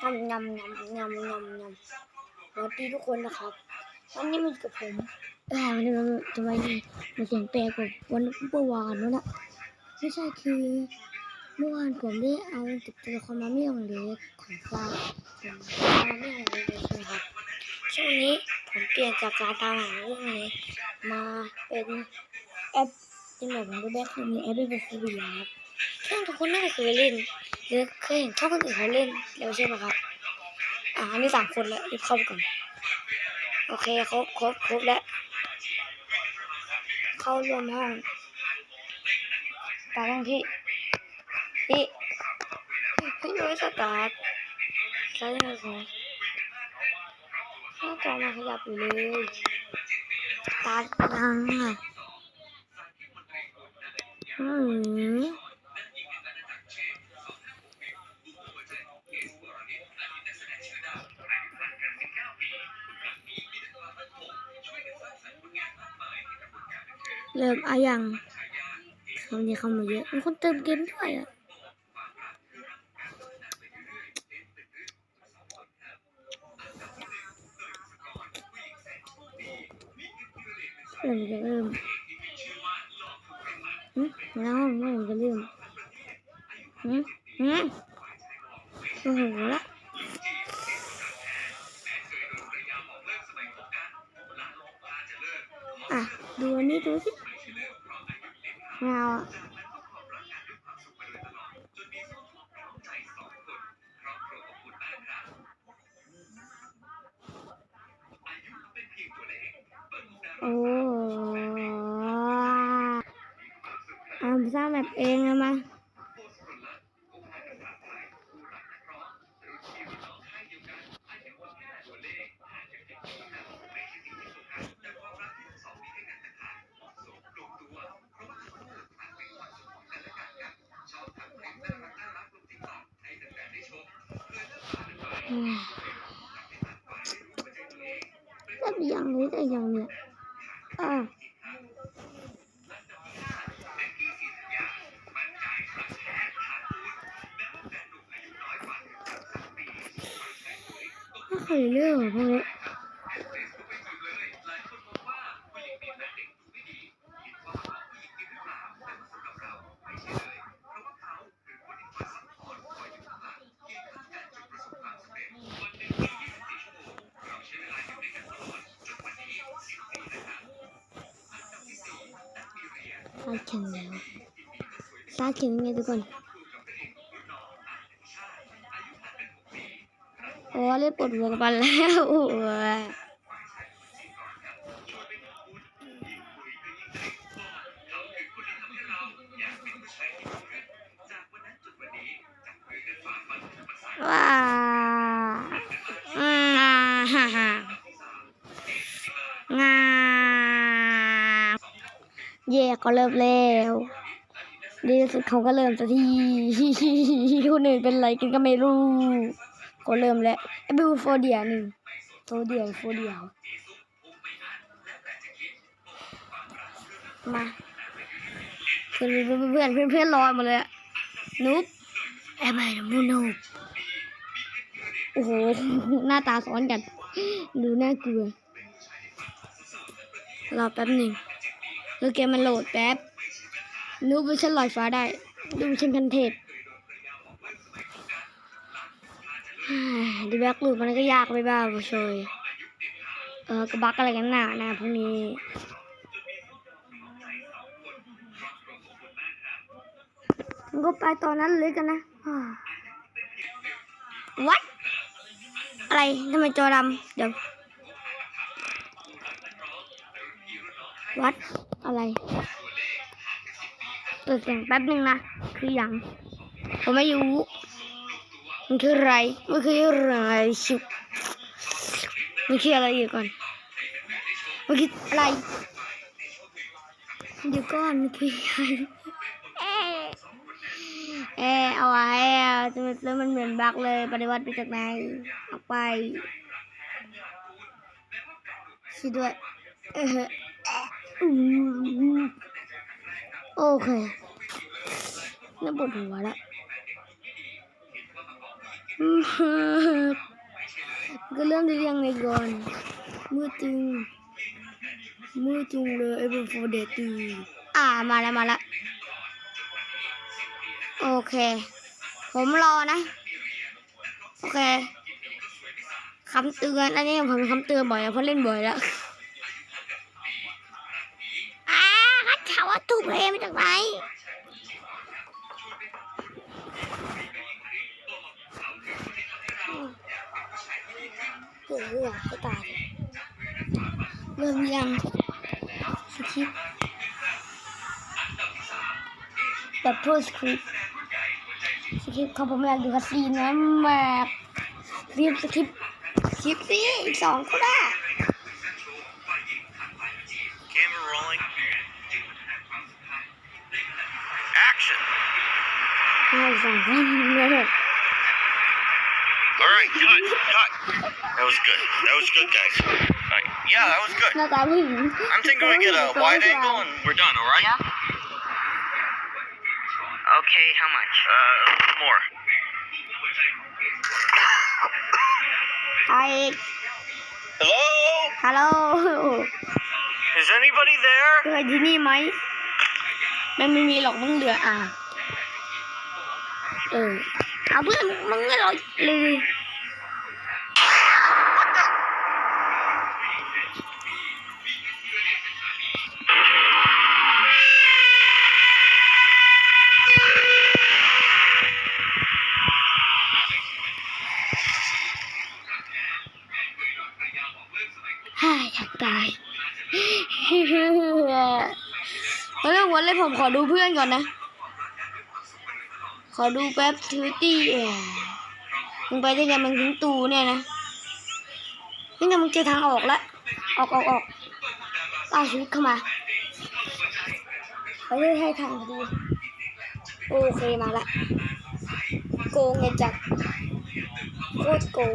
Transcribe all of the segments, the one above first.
ยำยำยำยำยำยำสวัสดีทุกคนนะครับ วันนี้มันกับผมเอ้ยวันนี้มันทำไมมันเสียงแปลกกว่าวันเมื่อวานนั่นแหละไม่ใช่คือเมื่อวานผมได้เอาติดตัวครมาเมี่ยงเล็กของฟ้าของฟ้าเมี่ยงเล็กใช่ไหมครับช่วงนี้ผมเปลี่ยนจากการตามหาเรื่องเล็กมาเป็นแอปที่แบบผมดูแบ็คคือมีแอปเป็นฟูบีครับซึ่งทุกคนน่าจะเคยเล่น หรือเคยเห็นช่องคนอื่นเขาเล่นแล้วใช่ไหมครับ อ่าอันนี้สามคนแล้วรีบเข้าไปก่อน โอเคครบครบครบแล้ว เข้ารวมห้องตาต้องที่ พี่ พี่ยังไม่สตาร์ทใช่ไหมครับหน้าจอมาขยับอยู่เลยตาร์ทยังอะอืม เริ่มอะยังคำนี้เข้ามาเยอะมีคนเติมเกมด้วยอะเริ่มจะเริ่มหืมแล้วเมื่อไหร่จะเริ่มหืมหืมโอ้โหละอะดูอันนี้ดูสิ เง อืมก็ดีอย่างนี้แต่อย่างเนี้ยอ่าไม่เคยเลือกพวกนี้ซาแข็งแล้วซาแข็งยังไงทุกคนโอ้เล่นปวดหัวกันแล้วโอ้ เย่เริ่มแล้วดีสุดเขาก็เริ่มสักทีคนอื่นเป็นไรกันก็ไม่รู้ ก็เริ่มแล้วไอ้บิวโฟเดียหนึ่งโฟเดียโฟเดียมาเพื่อนเพื่อนเพื่อนเพื่อนรอหมดเลยนุ๊บแอบไปมูนูบโอ้โห หน้าตาซ้อนกัน ดูน่ากลัวรอแป๊บหนึ่ง แล้วเกมมันโหลดแป๊บนูบเวอร์ชันลอยฟ้าได้ ดูเวอร์ชันคันเทพดีแบ็กลูปมันก็ยากไปบ้างผู้ชยเออกระบักอะไรกันหนานะพวกนี้มันก็ไปตอนนั้นเลยกันนะวัดอะไรทำไมจอดำเดี๋ยว วัดอะไรเปิดเสียงแป๊บหนึ่งนะ คืออย่างผมไม่รู้มันคืออะไรมันคืออะไรชิบมันคืออะไรอยู่ก่อนมันคืออะไรเดี๋ยวก่อนมันคืออะไรเอ๊ะเอ๊ะเอาไว้อะจะมันแล้วมันเหมือนบักเลย ปฏิวัติไปจากไหนออกไปช่วยด้วย โอเคน่าปวดหัวแล้วมืดก็เริ่มจะยังไงก่อนมืดจริงมืดจริงเลยไอ้บุฟเดตีอ่ามาแล้วมาแล้วโอเค ผมรอนะ โอเคคำเตือน อันนี้ผมคำเตือนบ่อยเพราะเล่นบ่อยแล้ว ตู้เพลงมาจากไหนเหือให้ตายเริ่มยังสคริปต์แบบพูดสคริปต์สคริปต์เขาผมอยากดูคาซีนนะแบบรีบสคริปต์สคริปต์สิอีกสองก็ได้ ให้สองคนเลย All right, cut, cut. That was good. That was good, guys. All right. Yeah, that was good. หน้าตาผู้หญิง I'm thinking we get a wide angle and we're done. All right? Yeah. Okay, how much? Uh, more. ไอ Hello? ฮัลโหล Is anybody there? เคยที่นี่ไหมมันไม่มีหรอกมึงเหลืออ่ะ เออเอาเพื่อนมึงไม่รอเลยฮ่าอยากตายเรื่องวันเลยผมขอดูเพื่อนก่อนนะ ขอดูแป๊บทิวตี้เออมึงไปได้ยังมึงถึงตูเนี่ยนะนี่ไงมึงเจอทางออกแล้วออกออกออกเอาชีวิตเข้ามาไปเลยให้ทางพอดีโอเคมาละโกงไงจัดโคตรโกง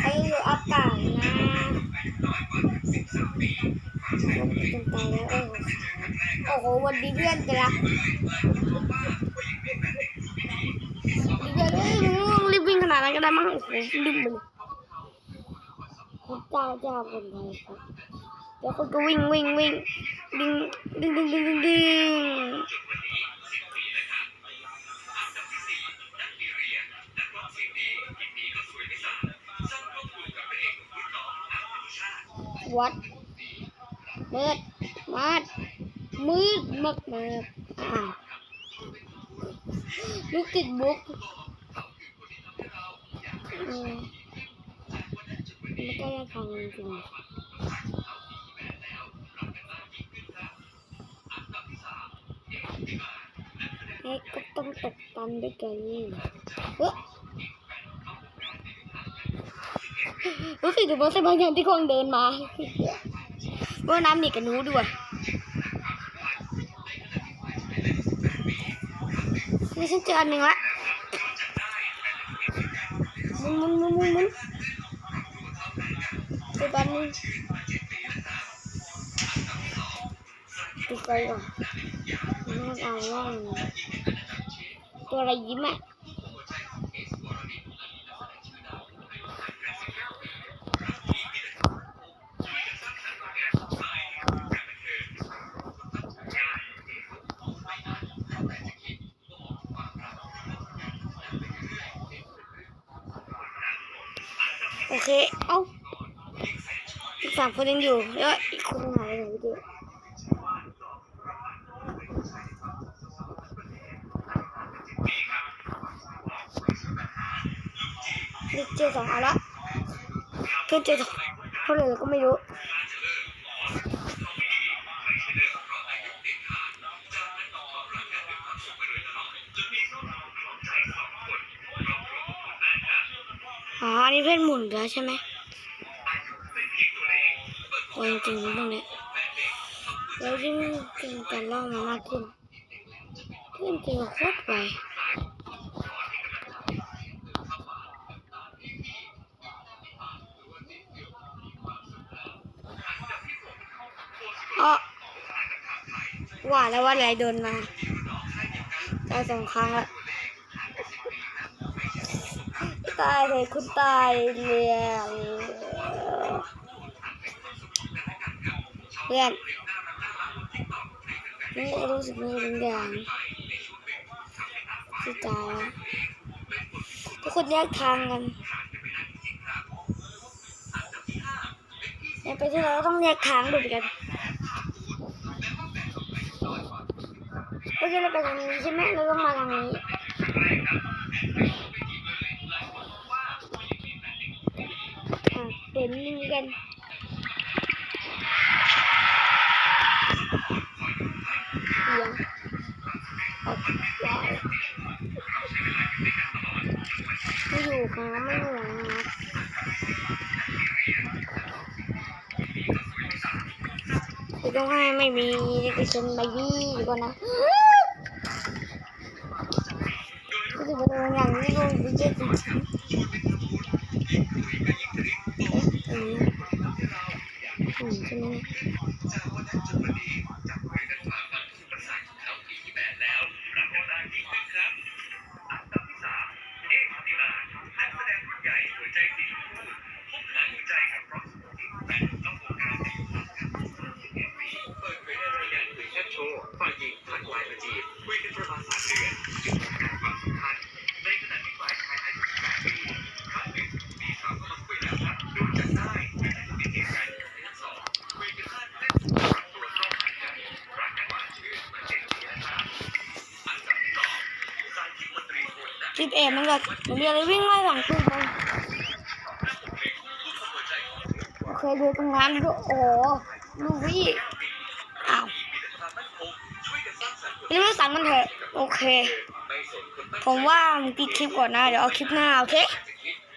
ใครอยู่อัปเปล่านะล งจนตาแล้วโอ้โหวันดีเพื่อนจะรักเดี๋ยวเอ้รีบวิ่งขนาดนั้นก็ได้มั้งโอ้โหลืมไปเลยพระเจ้าเจ้าคนไทยครับแล้วคนก็วิ่งวิ่งวิ่งดึงดึงดึงดึงดึงดึงวัดมืดมัด มากมากอ่าลูกติดบุกอืมไม่ได้ฟังจริงๆให้ก็ต้องตกตันด้วยกันเฮ้รู้สึกถึงว่าสักบางย่างที่คงเดินมาว่าน้ำหนีกับนู้ด้วย นี้ฉันเจออันหนึ่งละมุนมุนมุนมุนมุนเจออันหนึงดูไกลก่อนน่าเอาว่าตัวอะไรยิ้มอะ เค เอ้าอีกสามคนยังอยู่แล้วอีกคนหายไปไหนพี่เจ๊ดิเจอสองอันละเพื่อนเจอสองเท่าไหร่เราก็ไม่รู้ อ๋ออันนี้เพื่อนหมุนแล้วใช่ไหมโอ้ยจริงๆตรงนี้แล้วยิ่งกินกันเล่ามามากขึ้นเพื่อนจริงโคตรไวอ๋อว่าแล้วว่าอะไรโดนมาตายสองครั้งละ ตายเลยคุณตายเลยเพื่อนนี่รู้สึกไม่รู้อย่างที่ตายทุกคนแยกทางกันไปที่เราต้องแยกทางดูกันเมื่อกี้เราไปทางนี้ใช่ไหมเราต้องมาทางนี้ อะเป็นนี่กันเสียงออกได้ไม่อยู่ครับไม่อยู่นะครับ คือต้องให้ไม่มีดิฉันไปยี่ดีกว่านะก็จะเป็นอย่างนี้ลงไปเจ็ดจริงๆ สิบเอ็ดมันก็มันมีอะไรวิ่งไล่หลังตู้ไปเคยดูตรงนั้นดูโอ้ลูวี่อ้าวนี่ไม่สั่งมันเถอะ โอเค ผมว่ามึงปิดคลิปก่อนนะ เดี๋ยวเอาคลิปหน้า โอเค